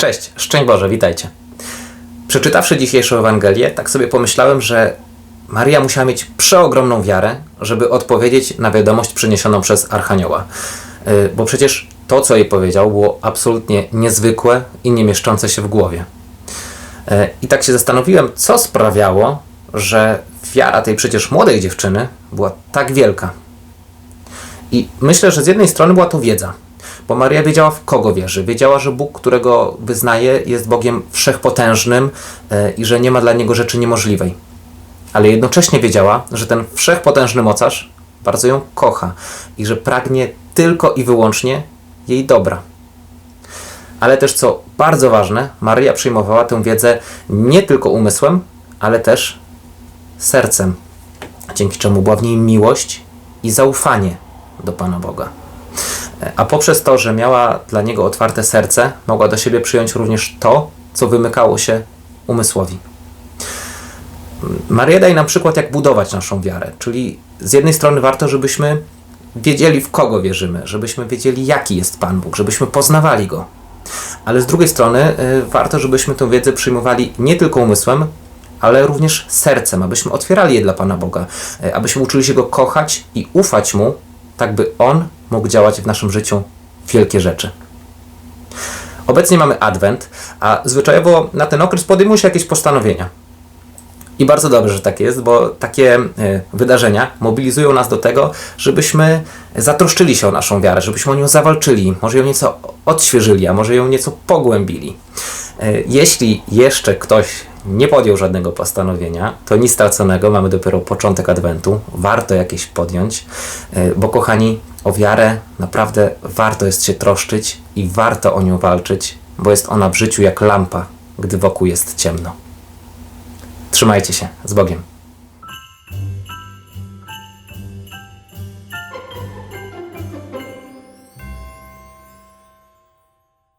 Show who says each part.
Speaker 1: Cześć, szczęść Boże, witajcie. Przeczytawszy dzisiejszą Ewangelię, tak sobie pomyślałem, że Maria musiała mieć przeogromną wiarę, żeby odpowiedzieć na wiadomość przyniesioną przez Archanioła. Yy, Bo przecież to, co jej powiedział, było absolutnie niezwykłe i nie mieszczące się w głowie. Yy, I tak się zastanowiłem, co sprawiało, że wiara tej przecież młodej dziewczyny była tak wielka. I myślę, że z jednej strony była to wiedza, bo Maria wiedziała w kogo wierzy. Wiedziała, że Bóg, którego wyznaje, jest Bogiem wszechpotężnym e, i że nie ma dla niego rzeczy niemożliwej. Ale jednocześnie wiedziała, że ten wszechpotężny mocarz bardzo ją kocha i że pragnie tylko i wyłącznie jej dobra. Ale też, co bardzo ważne, Maria przyjmowała tę wiedzę nie tylko umysłem, ale też sercem, dzięki czemu była w niej miłość i zaufanie do Pana Boga. A poprzez to, że miała dla niego otwarte serce, mogła do siebie przyjąć również to, co wymykało się umysłowi. Maria daje nam przykład, jak budować naszą wiarę. Czyli z jednej strony warto, żebyśmy wiedzieli, w kogo wierzymy, żebyśmy wiedzieli, jaki jest Pan Bóg, żebyśmy poznawali Go. Ale z drugiej strony y, warto, żebyśmy tę wiedzę przyjmowali nie tylko umysłem, ale również sercem, abyśmy otwierali je dla Pana Boga, y, abyśmy uczyli się Go kochać i ufać Mu, tak by On mógł działać w naszym życiu wielkie rzeczy. Obecnie mamy Adwent, a zwyczajowo na ten okres podejmuje się jakieś postanowienia. I bardzo dobrze, że tak jest, bo takie e, wydarzenia mobilizują nas do tego, żebyśmy zatroszczyli się o naszą wiarę, żebyśmy o nią zawalczyli, może ją nieco odświeżyli, a może ją nieco pogłębili. E, Jeśli jeszcze ktoś nie podjął żadnego postanowienia, to nic straconego, mamy dopiero początek Adwentu, warto jakieś podjąć, e, bo kochani, o wiarę naprawdę warto jest się troszczyć i warto o nią walczyć, bo jest ona w życiu jak lampa, gdy wokół jest ciemno. Trzymajcie się, z Bogiem.